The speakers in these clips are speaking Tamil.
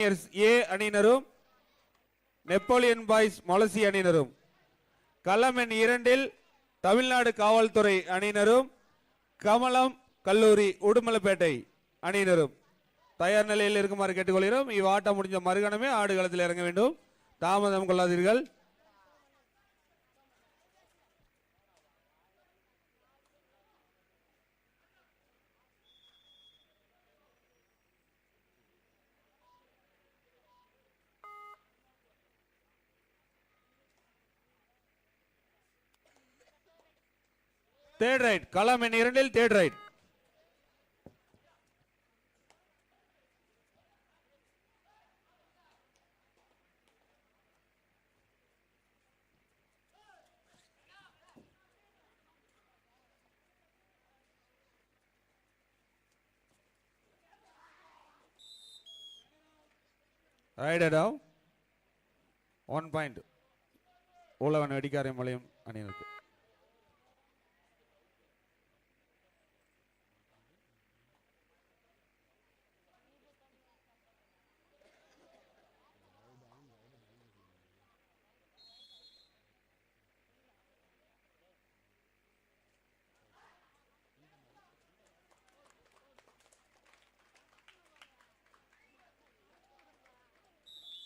ஏ அணியினரும் நெப்போலியன் பாய்ஸ் மொலசி அணியினரும் களம் எண் இரண்டில் தமிழ்நாடு காவல்துறை அணியினரும் கமலம் கல்லூரி உடுமலைப்பேட்டை அணியினரும். தயார் நிலையில் இருக்குமாறு கேட்டுக்கொள்கிறோம். இவ்வாட்டம் முடிஞ்ச மறுகணமே ஆடுகளத்தில் இறங்க வேண்டும். தாமதம் கொள்ளாதீர்கள். Third right. களம் எண் இரண்டில் தேர்ட் ரைட். ரைடடா ஒன் பாயிண்ட் உழவன் வெடிக்காரை மலையும் அணியினருக்கு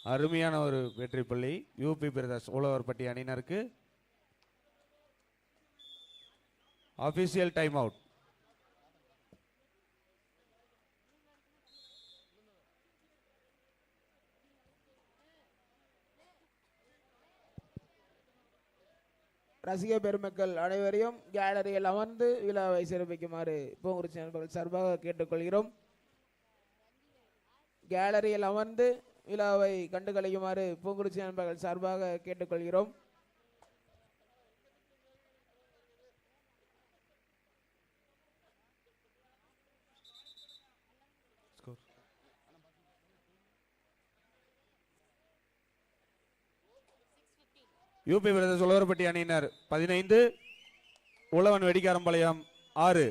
அருமையான ஒரு வெற்றி புள்ளி யூபி பிரதர்ஸ் உழவர்பட்டி அணியினருக்கு அபிஷியல் டைம் அவுட் ரசிக பெருமக்கள் அனைவரையும் கேலரியில் அமர்ந்து விழாவை சிறப்பிக்குமாறு பூங்குறிச்சி நண்பர்கள் சார்பாக கேட்டுக்கொள்கிறோம். கேலரியில் அமர்ந்து விழாவை கண்டுகளிக்குமாறு பூங்குறிச்சி நண்பர்கள் சார்பாக கேட்டுக்கொள்கிறோம். யூபி பிரதேச உழவர்பட்டி அணியினர். பதினைந்து உழவன் வெடிக்காரம்பாளையம் ஆறு.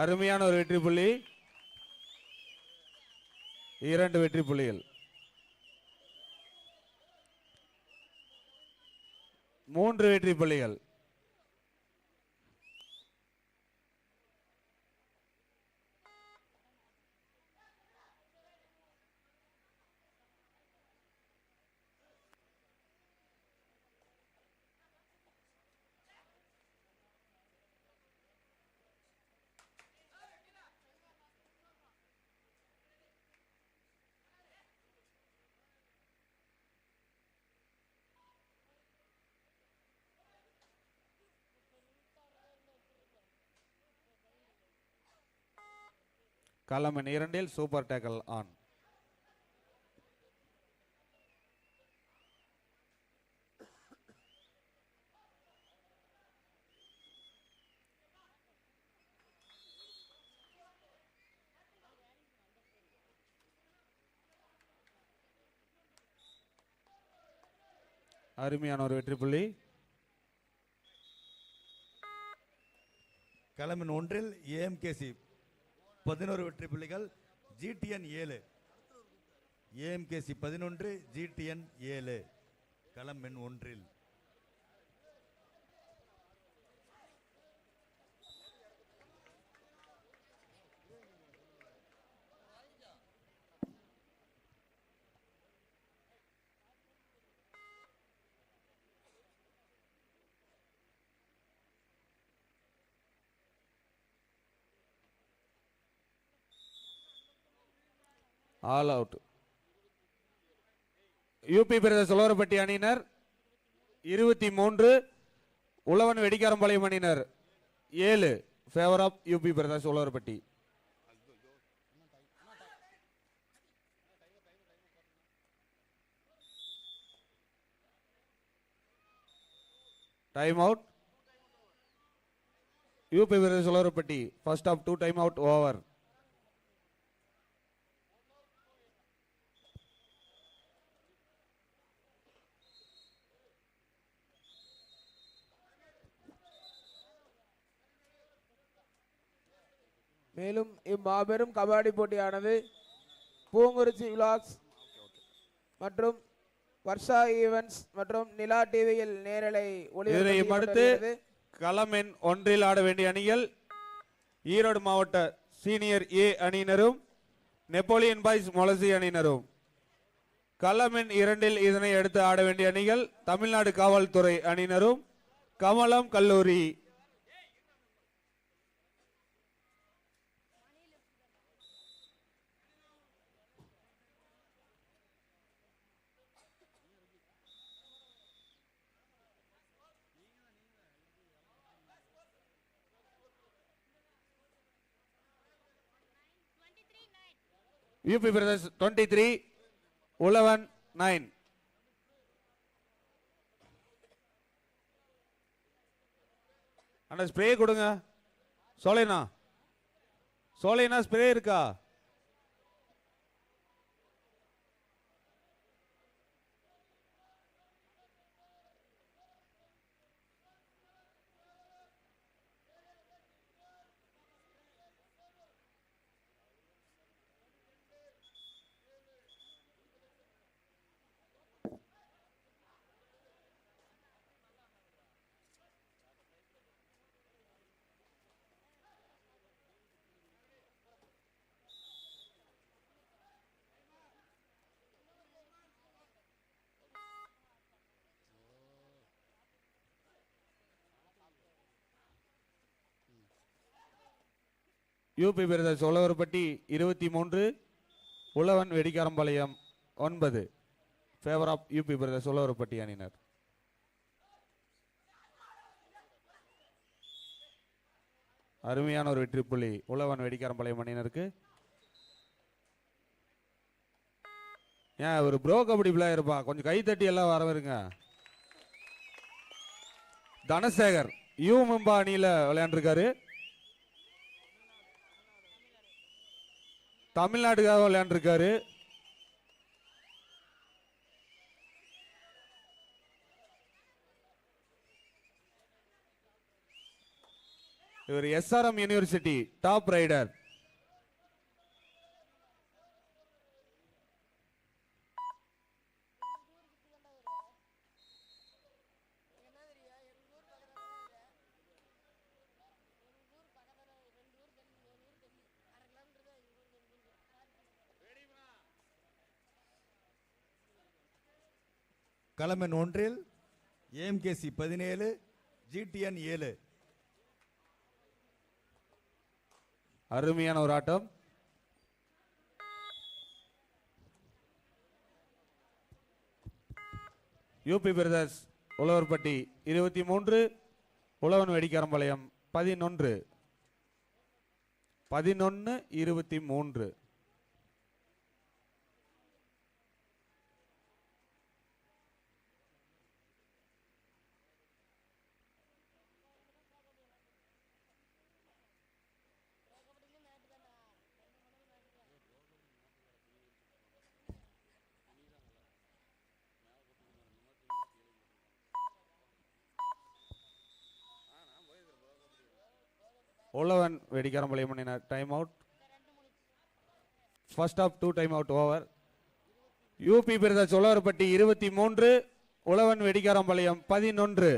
அருமையான ஒரு வெற்றி புள்ளி. இரண்டு வெற்றி புள்ளிகள். மூன்று வெற்றி புள்ளிகள். களமன் இரண்டில் சூப்பர் டேக்கல் ஆன். அருமையான ஒரு வெற்றி புள்ளி. களமின் ஒன்றில் ஏஎம்கேசி பதினோரு வெற்றி புள்ளிகள் ஜிடிஎன் ஏழு. ஏஎம்கேசி பதினொன்று ஜிடிஎன் ஏழு. களம் எண் ஒன்றில். ஆல் அவுட் யூபி பிரதேச சோழரப்பட்டி அணியினர் இருபத்தி மூன்று உழவன் வெடிக்காரம்பாளையம் அணியினர் ஏழு ஃபேவர் ஆஃப் யூபி பிரதேச சோழரப்பட்டி. டைம் அவுட் யூபி பிரதேச Cholarappatti first half two time out over மேலும் இம்மாபெரும் கபாடி போட்டியானது பூங்குறிச்சி விலாக்ஸ் மற்றும் வர்ஷா ஈவென்ட்ஸ் மற்றும் நிலா டிவியில் நேரலை ஒளிபரப்பு களம் எண் ஒன்றில் ஆட வேண்டிய அணிகள் ஈரோடு மாவட்ட சீனியர் ஏ அணியினரும் நெப்போலியன் பாய்ஸ் மொலசி அணியினரும். களம் எண் இரண்டில் இதனை அடுத்து ஆட வேண்டிய அணிகள் தமிழ்நாடு காவல்துறை அணியினரும் கமலம் கல்லூரி UP brothers twenty three Uzhavan nine அண்ணா ஸ்ப்ரே கொடுங்க. சோலைனா. சோலைனா ஸ்ப்ரே இருக்கா? யூபி பிரதர்ஸ் உழவர்பட்டி இருபத்தி மூன்று உழவன் வெடிக்காரம்பாளையம் ஒன்பது. Favour of UP brothers Uzhavarpatti அணியினர். அருமையான ஒரு வெற்றி புள்ளி உழவன் வெடிக்காரம்பாளையம் அணியினருக்கு. ஏன் ஒரு ப்ரோ கபடி பிளேயர் இருப்பா. கொஞ்சம் கை தட்டி எல்லாம் வரவருங்க தனசேகர் யூ மும்பா அணியில் விளையாண்டுருக்காரு. தமிழ்நாட்டுக்காக விளையாண்டுருக்காரு. இவர் எஸ்ஆர்எம் யூனிவர்சிட்டி டாப் ரைடர் களம் ஒன்றில் ஏஎம்கேசி பதினேழு ஜிடிஎன் ஏழு. அருமையான ஒரு ஆட்டம். யூபி பிரதர்ஸ் உழவர்பட்டி இருபத்தி மூன்று உழவன் வெடிக்கரம்பாளையம் பதினொன்று. பதினொன்று இருபத்தி மூன்று. உழவன் வெடிக்காரம்பாளையம் அணியினர் time out first half two time out over UP brothers Uzhavarpatti இருபத்தி மூன்று உழவன் வெடிக்காரம்பாளையம் பதினொன்று.